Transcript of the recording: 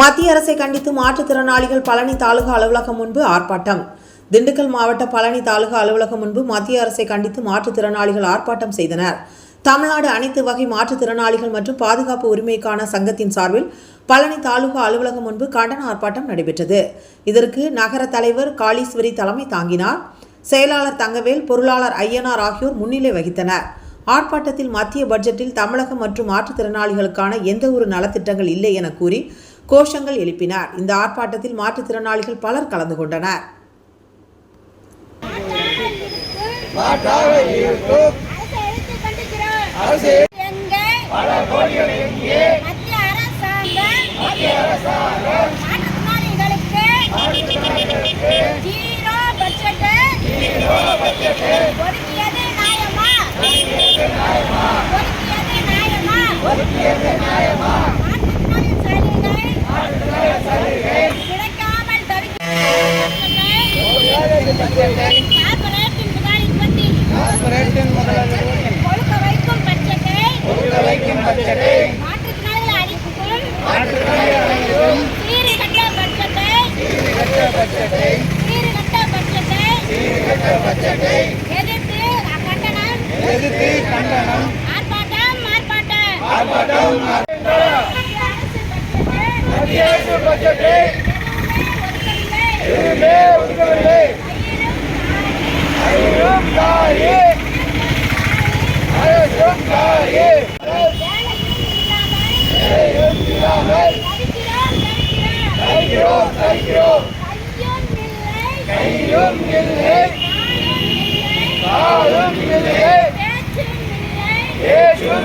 மத்திய அரசை கண்டித்து மாற்றுத்திறனாளிகள் பழனி தாலுகா அலுவலகம் முன்பு ஆர்ப்பாட்டம். திண்டுக்கல் மாவட்ட பழனி தாலுகா அலுவலகம் முன்பு மத்திய அரசை கண்டித்து மாற்றுத்திறனாளிகள் ஆர்ப்பாட்டம் செய்தனர். தமிழ்நாடு அனைத்து வகை மாற்றுத்திறனாளிகள் மற்றும் பாதுகாப்பு உரிமைக்கான சங்கத்தின் சார்பில் பழனி தாலுகா அலுவலகம் முன்பு கண்டன ஆர்ப்பாட்டம் நடைபெற்றது. இதற்கு நகர தலைவர் காளீஸ்வரி தலைமை தாங்கினார். செயலாளர் தங்கவேல் பொருளாளர் ஐயனார் ஆகியோர் முன்னிலை வகித்தனர். ஆர்ப்பாட்டத்தில் மத்திய பட்ஜெட்டில் தமிழகம் மற்றும் மாற்றுத்திறனாளிகளுக்கான எந்த ஒரு நலத்திட்டங்கள் இல்லை என கூறி கோஷங்கள் எழுப்பினார். இந்த ஆர்ப்பாட்டத்தில் மாற்றுத்திறனாளிகள் பலர் கலந்து கொண்டனர். மாற்றாக முதலாளிகளின் கொழுக்க வைக்கும் பட்ஜெட்டை கொடுக்க வைக்கும் பட்ஜெட்டை மாற்றுத்திறனாளிகள் அளிக்கும் மாற்றுத்திறனாளிகள் அனைவரும் சீர்கட்ட பட்ஜெட்டை சீர்கட்ட பட்ஜெட்டை சீர்கட்ட பட்ஜெட்டை சீர்கட்ட பட்ஜெட்டை எதிர்த்து கண்டனம் எதிர்த்து கண்டனம் ஆர்ப்பாட்டம் ஆர்ப்பாட்டம். ஆர்ப்பாட்டம் மத்திய அரசு பட்ஜெட்டை மத்திய அரசு பட்ஜெட்டை எதுவுமே வைக்கிறோம். கையும் இல்லை. காலும் இல்லை.